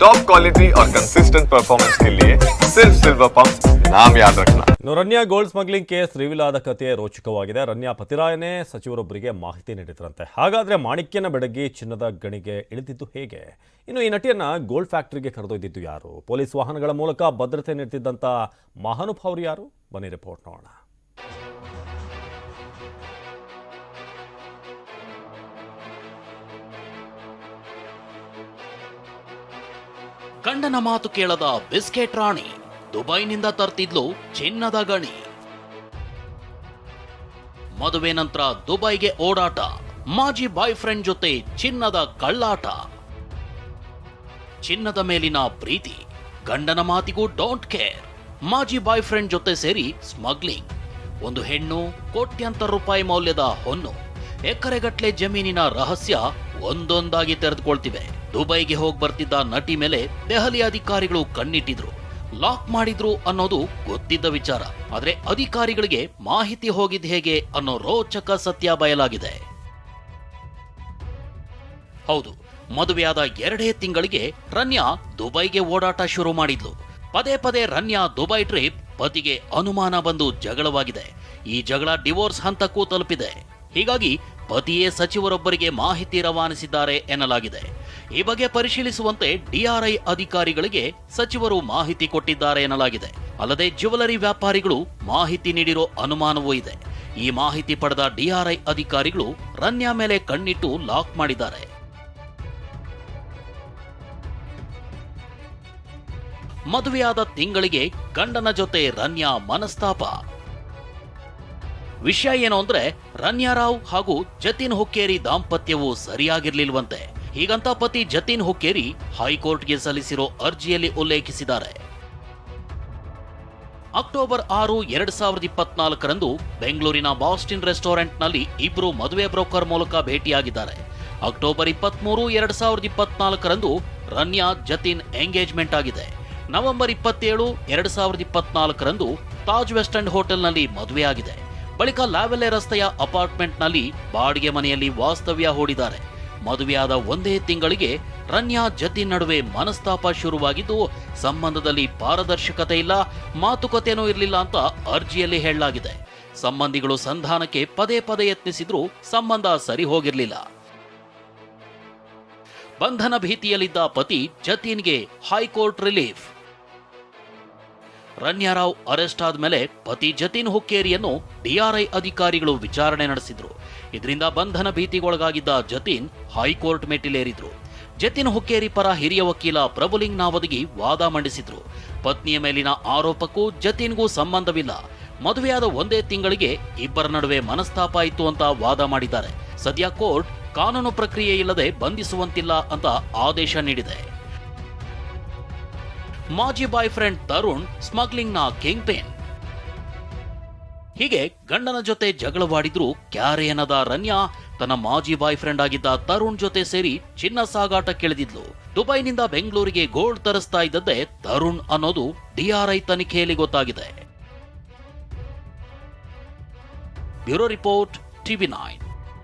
Top quality और consistent performance के लिए सिर्फ सिल्वर पंप नाम याद रखना ಇನ್ನು Ranya gold smuggling case reveal ಆದ ಕಥೆ ರೋಚಕವಾಗಿದೆ ರನ್ಯಾ ಪತಿರಾಯನೇ ಸಚಿವರೊಬ್ಬರಿಗೆ ಮಾಹಿತಿ ನೀಡಿದ್ರಂತೆ ಹಾಗಾದ್ರೆ ಮಾಣಿಕ್ಯನ ಬೆಡಗಿ ಚಿನ್ನದ ಗಣಿಗೆ ಇಳಿದಿದ್ದು ಹೇಗೆ ಇನ್ನು ಈ ನಟಿಯನ್ನ ಗೋಲ್ಡ್ ಫ್ಯಾಕ್ಟರಿಗೆ ಕರೆದೊಯ್ದಿದ್ದು ಯಾರು ಪೊಲೀಸ್ ವಾಹನಗಳ ಮೂಲಕ ಭದ್ರತೆ ನೀಡ್ತಿದ್ದಂಥ ಮಹಾನುಭಾವರು ಯಾರು ಬನ್ನಿ ರಿಪೋರ್ಟ್ ನೋಡೋಣ ಗಂಡನ ಮಾತು ಕೇಳದ ಬಿಸ್ಕೆಟ್ ರಾಣಿ ದುಬೈನಿಂದ ತರ್ತಿದ್ಲು ಚಿನ್ನದ ಗಣಿ. ಮದುವೆ ನಂತರ ದುಬೈಗೆ ಓಡಾಟ, ಮಾಜಿ ಬಾಯ್ ಫ್ರೆಂಡ್ ಜೊತೆ ಚಿನ್ನದ ಕಳ್ಳಾಟ. ಚಿನ್ನದ ಮೇಲಿನ ಪ್ರೀತಿ, ಗಂಡನ ಮಾತಿಗೂ ಡೋಂಟ್ ಕೇರ್ ಮಾಜಿ ಬಾಯ್ ಫ್ರೆಂಡ್ ಜೊತೆ ಸೇರಿ ಸ್ಮಗ್ಲಿಂಗ್ ಒಂದು ಹೆಣ್ಣು, ಕೋಟ್ಯಂತರ ರೂಪಾಯಿ ಮೌಲ್ಯದ ಹೊನ್ನು ಎಕರೆಗಟ್ಟಲೆ ಜಮೀನಿನ ರಹಸ್ಯ ಒಂದೊಂದಾಗಿ ತೆರೆದುಕೊಳ್ತಿವೆ. ದುಬೈಗೆ ಹೋಗಿ ಬರ್ತಿದ್ದ ನಟಿ ಮೇಲೆ ದೆಹಲಿ ಅಧಿಕಾರಿಗಳು ಕಣ್ಣಿಟ್ಟಿದ್ರು. ಲಾಕ್ ಮಾಡಿದ್ರು ಅನ್ನೋದು ಗೊತ್ತಿದ್ದ ವಿಚಾರ. ಆದ್ರೆ ಅಧಿಕಾರಿಗಳಿಗೆ ಮಾಹಿತಿ ಹೋಗಿದ್ ಹೇಗೆ ಅನ್ನೋ ರೋಚಕ ಸತ್ಯ ಬಯಲಾಗಿದೆ. ಹೌದು ಮದುವೆಯಾದ ಎರಡೇ ತಿಂಗಳಿಗೆ ರನ್ಯಾ ದುಬೈಗೆ ಓಡಾಟ ಶುರು ಮಾಡಿದ್ಲು. ಪದೇ ಪದೇ ರನ್ಯಾ ದುಬೈ ಟ್ರಿಪ್ ಪತಿಗೆ ಅನುಮಾನ ಬಂದು ಜಗಳವಾಗಿದೆ. ಈ ಜಗಳ ಡಿವೋರ್ಸ್ ಹಂತಕ್ಕೂ ತಲುಪಿದೆ. ಹೀಗಾಗಿ ಪತಿಯೇ ಸಚಿವರೊಬ್ಬರಿಗೆ ಮಾಹಿತಿ ರವಾನಿಸಿದ್ದಾರೆ ಎನ್ನಲಾಗಿದೆ. ಈ ಬಗ್ಗೆ ಪರಿಶೀಲಿಸುವಂತೆ ಡಿಆರ್ಐ ಅಧಿಕಾರಿಗಳಿಗೆ ಸಚಿವರು ಮಾಹಿತಿ ಕೊಟ್ಟಿದ್ದಾರೆ ಎನ್ನಲಾಗಿದೆ. ಅಲ್ಲದೆ ಜ್ಯುವೆಲರಿ ವ್ಯಾಪಾರಿಗಳು ಮಾಹಿತಿ ನೀಡಿರೋ ಅನುಮಾನವೂ ಇದೆ. ಈ ಮಾಹಿತಿ ಪಡೆದ ಡಿಆರ್ಐ ಅಧಿಕಾರಿಗಳು ರನ್ಯಾ ಮೇಲೆ ಕಣ್ಣಿಟ್ಟು ಲಾಕ್ ಮಾಡಿದ್ದಾರೆ. ಮದುವೆಯಾದ ತಿಂಗಳಿಗೆ ಗಂಡನ ಜೊತೆ ರನ್ಯಾ ಮನಸ್ತಾಪ. ವಿಷಯ ಏನು ಅಂದ್ರೆ ರನ್ಯಾರಾವ್ ಹಾಗೂ ಜತಿನ್ ಹುಕ್ಕೇರಿ ದಾಂಪತ್ಯವು ಸರಿಯಾಗಿರ್ಲಿಲ್ವಂತೆ. ಹೀಗಂತ ಪತಿ ಜತಿನ್ ಹುಕ್ಕೇರಿ ಹೈಕೋರ್ಟ್ಗೆ ಸಲ್ಲಿಸಿರೋ ಅರ್ಜಿಯಲ್ಲಿ ಉಲ್ಲೇಖಿಸಿದ್ದಾರೆ. ಅಕ್ಟೋಬರ್ ಆರು, ಎರಡ್ ಸಾವಿರದ ಇಪ್ಪತ್ನಾಲ್ಕರಂದು ಬೆಂಗಳೂರಿನ ಬಾಸ್ಟಿನ್ ರೆಸ್ಟೋರೆಂಟ್ನಲ್ಲಿ ಇಬ್ಬರು ಮದುವೆ ಬ್ರೋಕರ್ ಮೂಲಕ ಭೇಟಿಯಾಗಿದ್ದಾರೆ. ಅಕ್ಟೋಬರ್ ಇಪ್ಪತ್ಮೂರು, ಎರಡ್ ಸಾವಿರದ ಇಪ್ಪತ್ನಾಲ್ಕರಂದು ರನ್ಯಾ ಜತಿನ್ ಎಂಗೇಜ್ಮೆಂಟ್ ಆಗಿದೆ. ನವೆಂಬರ್ ಇಪ್ಪತ್ತೇಳು, ಎರಡ್ ಸಾವಿರದ ಇಪ್ಪತ್ನಾಲ್ಕರಂದು ತಾಜ್ ವೆಸ್ಟ್ ಎಂಡ್ ಹೋಟೆಲ್ನಲ್ಲಿ ಮದುವೆಯಾಗಿದೆ. ಬಳಿಕ ಲಾವೆಲ್ಲೆ ರಸ್ತೆಯ ಅಪಾರ್ಟ್ಮೆಂಟ್ನಲ್ಲಿ ಬಾಡಿಗೆ ಮನೆಯಲ್ಲಿ ವಾಸ್ತವ್ಯ ಹೂಡಿದ್ದಾರೆ. ಮದುವೆಯಾದ ಒಂದೇ ತಿಂಗಳಿಗೆ ರನ್ಯಾ ಜತಿನ್ ನಡುವೆ ಮನಸ್ತಾಪ ಶುರುವಾಗಿದ್ದು, ಸಂಬಂಧದಲ್ಲಿ ಪಾರದರ್ಶಕತೆ ಇಲ್ಲ, ಮಾತುಕತೆನೂ ಇರಲಿಲ್ಲ ಅಂತ ಅರ್ಜಿಯಲ್ಲಿ ಹೇಳಲಾಗಿದೆ. ಸಂಬಂಧಿಗಳು ಸಂಧಾನಕ್ಕೆ ಪದೇ ಪದೇ ಯತ್ನಿಸಿದ್ರೂ ಸಂಬಂಧ ಸರಿ ಹೋಗಿರಲಿಲ್ಲ. ಬಂಧನ ಭೀತಿಯಲ್ಲಿದ್ದ ಪತಿ ಜತೀನ್ಗೆ ಹೈಕೋರ್ಟ್ ರಿಲೀಫ್. ರನ್ಯಾರಾವ್ ಅರೆಸ್ಟ್ ಆದ್ಮೇಲೆ ಪತಿ ಜತಿನ್ ಹುಕ್ಕೇರಿಯನ್ನು ಡಿಆರ್ಐ ಅಧಿಕಾರಿಗಳು ವಿಚಾರಣೆ ನಡೆಸಿದ್ರು. ಇದರಿಂದ ಬಂಧನ ಭೀತಿಗೊಳಗಾಗಿದ್ದ ಜತಿನ್ ಹೈಕೋರ್ಟ್ ಮೆಟ್ಟಿಲೇರಿದ್ರು. ಜತಿನ್ ಹುಕ್ಕೇರಿ ಪರ ಹಿರಿಯ ವಕೀಲ ಪ್ರಭುಲಿಂಗ್ ನಾವದಗಿ ವಾದ ಮಂಡಿಸಿದ್ರು. ಪತ್ನಿಯ ಮೇಲಿನ ಆರೋಪಕ್ಕೂ ಜತಿನ್ಗೂ ಸಂಬಂಧವಿಲ್ಲ. ಮದುವೆಯಾದ ಒಂದೇ ತಿಂಗಳಿಗೆ ಇಬ್ಬರ ನಡುವೆ ಮನಸ್ತಾಪ ಇತ್ತು ಅಂತ ವಾದ ಮಾಡಿದ್ದಾರೆ. ಸದ್ಯ ಕೋರ್ಟ್ ಕಾನೂನು ಪ್ರಕ್ರಿಯೆ ಇಲ್ಲದೆ ಬಂಧಿಸುವಂತಿಲ್ಲ ಅಂತ ಆದೇಶ ನೀಡಿದೆ. ಮಾಜಿ ಬಾಯ್ ಫ್ರೆಂಡ್ ತರುಣ್, ಸ್ಮಗ್ಲಿಂಗ್ನ ಕಿಂಗ್ ಪಿನ್. ಹೀಗೆ ಗಂಡನ ಜೊತೆ ಜಗಳವಾಡಿದ್ರು ಕ್ಯಾರೇನದ ರನ್ಯಾ, ತನ್ನ ಮಾಜಿ ಬಾಯ್ ಫ್ರೆಂಡ್ ಆಗಿದ್ದ ತರುಣ್ ಜೊತೆ ಸೇರಿ ಚಿನ್ನ ಸಾಗಾಟಕ್ಕಿಳಿದಿದ್ಲು ದುಬೈನಿಂದ ಬೆಂಗಳೂರಿಗೆ ಗೋಲ್ಡ್ ತರಿಸ್ತಾ ಇದ್ದದ್ದೇ ತರುಣ್ ಅನ್ನೋದು ಡಿಆರ್ಐ ತನಿಖೆಯಲ್ಲಿ ಗೊತ್ತಾಗಿದೆ. Bureau report TV nine.